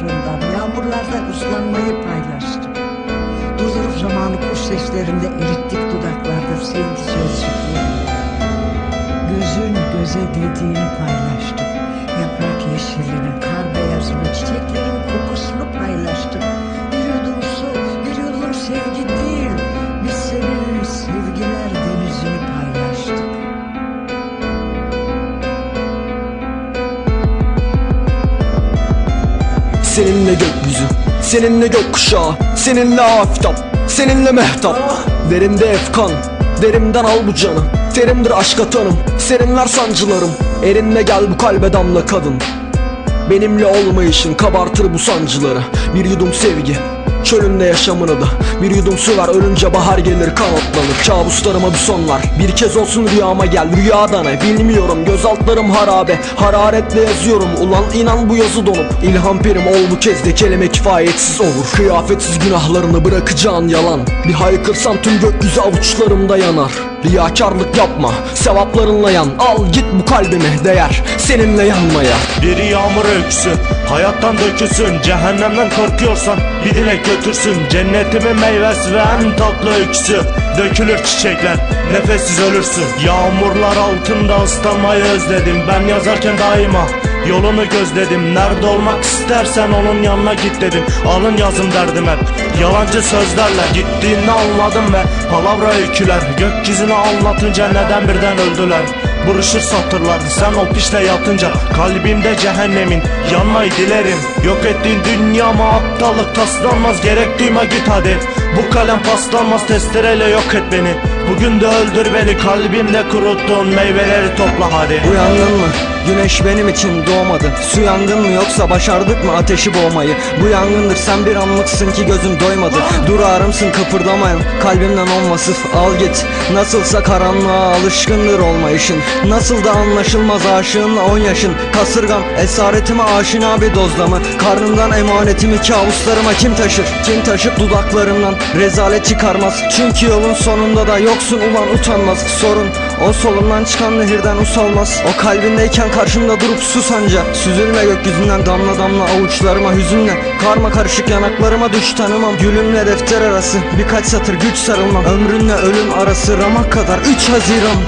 dağlarından, yağmurlarda ıslanmayı paylaştık. Durdurup zamanı kuş seslerinde erittik dudaklarda sevgi sözcükleri. Gözün göze dediğini paylaştık. Seninle gökyüzü, seninle gökkuşağı, seninle aftap, seninle mehtap. Derimde efkan, derimden al bu canı. Terimdir aşk atanım, serinler sancılarım. Erinle gel bu kalbe damla kadın. Benimle olmayışın kabartır bu sancıları. Bir yudum sevgi Çölünde yaşamını da. Bir yudum su ver ölünce bahar gelir kanatlanır Kabuslarıma bir son ver Bir kez olsun rüyama gel rüyada ne? Bilmiyorum Göz altlarım harabe. Hararetle yazıyorum Ulan inan bu yazı donup. İlham perim ol bu kez de kelime kifayetsiz olur. Kıyafetsiz günahlarını bırakacağın yalan. Bir haykırsam tüm gökyüzü avuçlarımda yanar Riyakarlık yapma. Sevaplarınla yan. Al git bu kalbime değer. Seninle yanmaya. Bir yağmur öyküsü Hayattan dökülsün. Cehennemden korkuyorsan Bir dilek götürsün. Cennetimin meyvesi ve en tatlı öyküsü Dökülür çiçekler Nefessiz ölürsün. Yağmurlar altında ıslanmayı özledim. Ben yazarken daima Yolunu gözledim. Nerede olmak istersen onun yanına git dedim. Alın yazım derdim hep. Yalancı sözlerle Gittiğini anladım ve Palavra öyküler. Gökyüzünü anlatınca neden birden öldüler? Buruşur satırlar sen o pişle yatınca Kalbimde cehennemin yanmayı dilerim. Yok ettiğin dünyama aptallık taslanmaz Gerek duyma git hadi Bu kalem paslanmaz testereyle yok et beni Bugün de öldür beni kalbimde kuruttuğun meyveleri topla hadi. Uyandın mı? Güneş benim için doğmadı. Su yangın mı yoksa başardık mı ateşi boğmayı? Bu yangındır sen bir anlıksın ki gözüm doymadı. Durarımsın kıpırdamayan kalbimden on vasıf al git. Nasılsa karanlığa alışkındır olmayışın. Nasıl da anlaşılmaz aşığınla on yaşın. Kasırgam esaretime aşina bir dozlama. Karnımdan emanetimi kabuslarıma kim taşır? Kim taşıp dudaklarımdan? Rezalet çıkarmaz. Çünkü yolun sonunda da yoksun ulan utanmaz. Sorun o solundan çıkan nehirden usalmaz. O kalbindeyken karşımda durup sus anca. Süzülme gökyüzünden damla damla avuçlarıma hüzünle. Karma karışık yanaklarıma düş tanımam. Gülümle defter arası. Birkaç satır güç sarılmam. Ömrünle ölüm arası. Ramak kadar 3 Haziran